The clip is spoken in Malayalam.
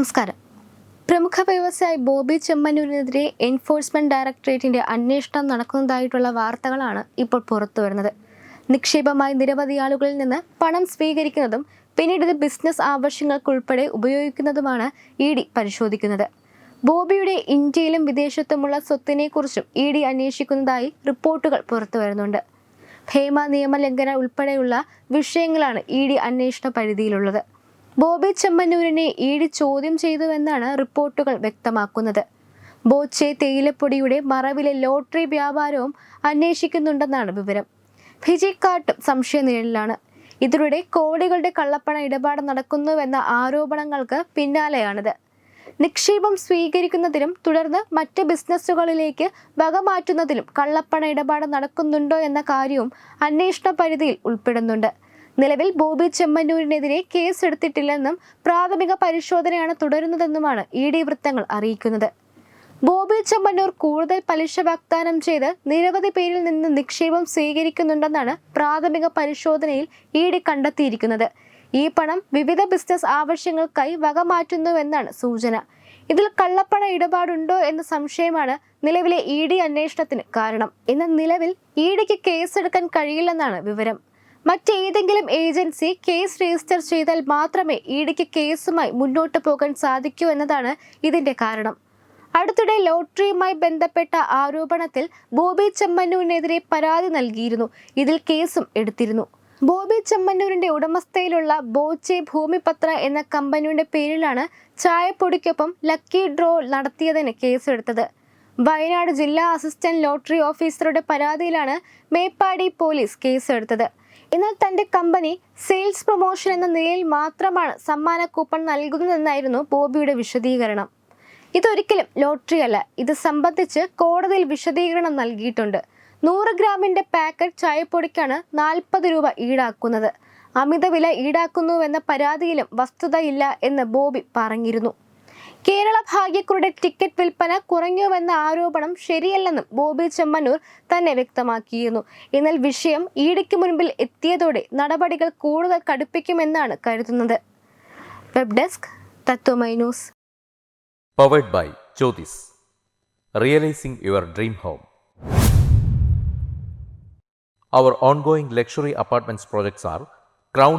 നമസ്കാരം. പ്രമുഖ വ്യവസായി ബോബി ചെമ്മന്നൂരിനെതിരെ എൻഫോഴ്സ്മെന്റ് ഡയറക്ടറേറ്റിന്റെ അന്വേഷണം നടക്കുന്നതായിട്ടുള്ള വാർത്തകളാണ് ഇപ്പോൾ പുറത്തു വരുന്നത്. നിക്ഷേപമായി നിരവധി ആളുകളിൽ നിന്ന് പണം സ്വീകരിക്കുന്നതും പിന്നീട് ഇത് ബിസിനസ് ആവശ്യങ്ങൾക്കുൾപ്പെടെ ഉപയോഗിക്കുന്നതുമാണ് ഇ ഡി പരിശോധിക്കുന്നത്. ബോബിയുടെ ഇന്ത്യയിലും വിദേശത്തുമുള്ള സ്വത്തിനെക്കുറിച്ചും ഇ ഡി അന്വേഷിക്കുന്നതായി റിപ്പോർട്ടുകൾ പുറത്തു വരുന്നുണ്ട്. ഭേമ നിയമലംഘന ഉൾപ്പെടെയുള്ള വിഷയങ്ങളാണ് ഇ ഡി അന്വേഷണ പരിധിയിലുള്ളത്. ബോബി ചെമ്മന്നൂരിനെ ഇ ചോദ്യം ചെയ്തുവെന്നാണ് റിപ്പോർട്ടുകൾ വ്യക്തമാക്കുന്നത്. ബോച്ചെ തേയിലപ്പൊടിയുടെ മറവിലെ ലോട്ടറി വ്യാപാരവും അന്വേഷിക്കുന്നുണ്ടെന്നാണ് വിവരം. ഫിജിക്കാട്ടും സംശയനിഴലിലാണ്. ഇതിലൂടെ കോടികളുടെ കള്ളപ്പണ ഇടപാട് നടക്കുന്നുവെന്ന ആരോപണങ്ങൾക്ക് പിന്നാലെയാണിത്. നിക്ഷേപം സ്വീകരിക്കുന്നതിലും തുടർന്ന് മറ്റ് ബിസിനസ്സുകളിലേക്ക് വകമാറ്റുന്നതിലും കള്ളപ്പണ ഇടപാട് നടക്കുന്നുണ്ടോ എന്ന കാര്യവും അന്വേഷണ പരിധിയിൽ ഉൾപ്പെടുന്നുണ്ട്. നിലവിൽ ബോബി ചെമ്മന്നൂരിനെതിരെ കേസെടുത്തിട്ടില്ലെന്നും പ്രാഥമിക പരിശോധനയാണ് തുടരുന്നതെന്നുമാണ് ഇ ഡി വൃത്തങ്ങൾ അറിയിക്കുന്നത്. ബോബി ചെമ്മന്നൂർ കൂടുതൽ പലിശ വാഗ്ദാനം ചെയ്ത് നിരവധി പേരിൽ നിന്ന് നിക്ഷേപം സ്വീകരിക്കുന്നുണ്ടെന്നാണ് പ്രാഥമിക പരിശോധനയിൽ ഇ ഡി കണ്ടെത്തിയിരിക്കുന്നത്. ഈ പണം വിവിധ ബിസിനസ് ആവശ്യങ്ങൾക്കായി വകമാറ്റുന്നുവെന്നാണ് സൂചന. ഇതിൽ കള്ളപ്പണ ഇടപാടുണ്ടോ എന്ന സംശയമാണ് നിലവിലെ ഇ ഡി അന്വേഷണത്തിന് കാരണം. എന്നാൽ നിലവിൽ ഇ ഡിക്ക് കേസെടുക്കാൻ കഴിയില്ലെന്നാണ് വിവരം. മറ്റേതെങ്കിലും ഏജൻസി കേസ് രജിസ്റ്റർ ചെയ്താൽ മാത്രമേ ഇ ഡിക്ക് കേസുമായി മുന്നോട്ട് പോകാൻ സാധിക്കൂ എന്നതാണ് ഇതിന്റെ കാരണം. അടുത്തിടെ ലോട്ടറിയുമായി ബന്ധപ്പെട്ട ആരോപണത്തിൽ ബോബി ചെമ്മന്നൂരിനെതിരെ പരാതി നൽകിയിരുന്നു. ഇതിൽ കേസും എടുത്തിരുന്നു. ബോബി ചെമ്മന്നൂരിന്റെ ഉടമസ്ഥയിലുള്ള ബോച്ചെ ഭൂമിപത്ര എന്ന കമ്പനിയുടെ പേരിലാണ് ചായപ്പൊടിക്കൊപ്പം ലക്കി ഡ്രോ നടത്തിയതിന് കേസെടുത്തത്. വയനാട് ജില്ലാ അസിസ്റ്റന്റ് ലോട്ടറി ഓഫീസറുടെ പരാതിയിലാണ് മേപ്പാടി പോലീസ് കേസെടുത്തത്. എന്നാൽ തന്റെ കമ്പനി സെയിൽസ് പ്രൊമോഷൻ എന്ന നിലയിൽ മാത്രമാണ് സമ്മാന കൂപ്പൺ നൽകുന്നതെന്നായിരുന്നു ബോബിയുടെ വിശദീകരണം. ഇതൊരിക്കലും ലോട്ടറി അല്ല ഇത് സംബന്ധിച്ച് കോടതിയിൽ വിശദീകരണം നൽകിയിട്ടുണ്ട്. നൂറ് ഗ്രാമിന്റെ പാക്കറ്റ് ചായപ്പൊടിക്കാണ് നാൽപ്പത് രൂപ ഈടാക്കുന്നത്. അമിത വില ഈടാക്കുന്നുവെന്ന പരാതിയിലും വസ്തുതയില്ല എന്ന് ബോബി പറഞ്ഞിരുന്നു. കേരള ഭാഗ്യക്കുറുടെ ടിക്കറ്റ് വിൽപ്പന കുറഞ്ഞുവെന്ന ആരോപണം ശരിയല്ലെന്നും ബോബി ചെമ്മന്നൂർ തന്നെ വ്യക്തമാക്കിയിരുന്നു. എന്നാൽ വിഷയം ഈടിക്ക് മുൻപിൽ എത്തിയതോടെ നടപടികൾ കൂടുതൽ കടുപ്പിക്കുമെന്നാണ് കരുതുന്നത്. Web desk Tatwamayi news. Powered by Jyothis realising your dream home Our ongoing luxury apartments projects are Crown